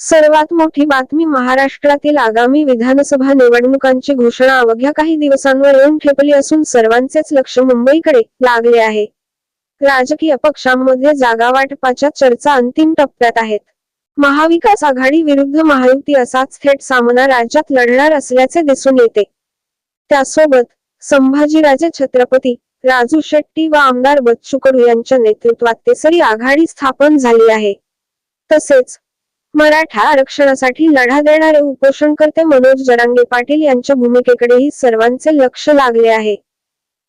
सर्वात मोठी बातमी महाराष्ट्रातील आगामी विधानसभा निवडणुकांची घोषणा अवघ्या काही दिवसांवर येऊन ठेपली असून सर्वांचेच लक्ष मुंबईकडे लागले आहे. राजकीय पक्षांमध्ये जागावाटपाच्या चर्चा अंतिम टप्प्यात आहेत. महाविकास आघाडी विरुद्ध महायुती असाच थेट सामना राज्यात लढणार असल्याचे दिसून येते. त्यासोबत संभाजीराजे छत्रपती राजू शेट्टी व आमदार बच्चू कडू यांच्या नेतृत्वात तिसरी आघाडी स्थापन झाली आहे. तसेच मराठा आरक्षणासाठी लढा देणारे उपोषणकर्ते मनोज जरांगे पाटील यांच्या भूमिकेकडेही सर्वांचे लक्ष लागले आहे.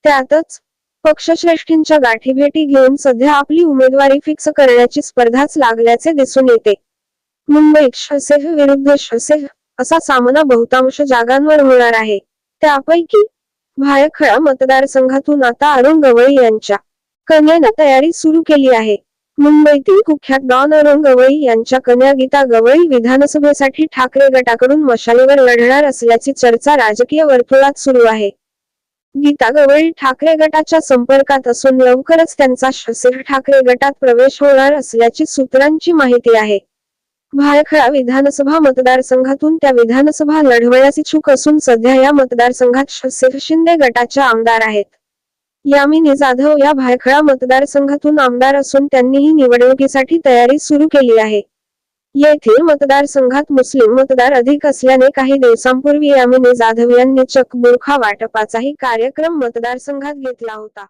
त्यातच पक्षश्रेष्ठींच्या गाठीभेटी घेऊन सध्या आपली उमेदवारी फिक्स करण्याची स्पर्धाच लागल्याचे दिसून येते. मुंबईत शसेह विरुद्ध शसेह असा सामना बहुतांश जागांवर होणार आहे. त्यापैकी भायखळा मतदारसंघातून आता अरुण गवळी यांच्या कन्यानं तयारी सुरू केली आहे. मुंबईतील कुख्यात डॉन अरुण गवळी यांच्या कन्या गीता गवळी विधानसभेसाठी ठाकरे गटाकडून मशालीवर लढणार असल्याची चर्चा राजकीय वर्तुळात सुरू आहे. गीता गवळी ठाकरे गटाच्या संपर्कात असून लवकरच त्यांचा शसेर ठाकरे गटात प्रवेश होणार असल्याची सूत्रांची माहिती आहे. भायखळा विधानसभा मतदारसंघातून त्या विधानसभा लढवण्यास इच्छुक असून सध्या या मतदारसंघात शसेर शिंदे गटाच्या आमदार आहेत. यामिनी जाधव या भायखळा मतदारसंघातून आमदार असून त्यांनीही निवडणुकीसाठी तयारी सुरू केली आहे. येथील मतदारसंघात मुस्लिम मतदार अधिक असल्याने काही दिवसांपूर्वी यामिनी जाधव यांनी चक बुरखा वाटपाचाही कार्यक्रम मतदारसंघात घेतला होता.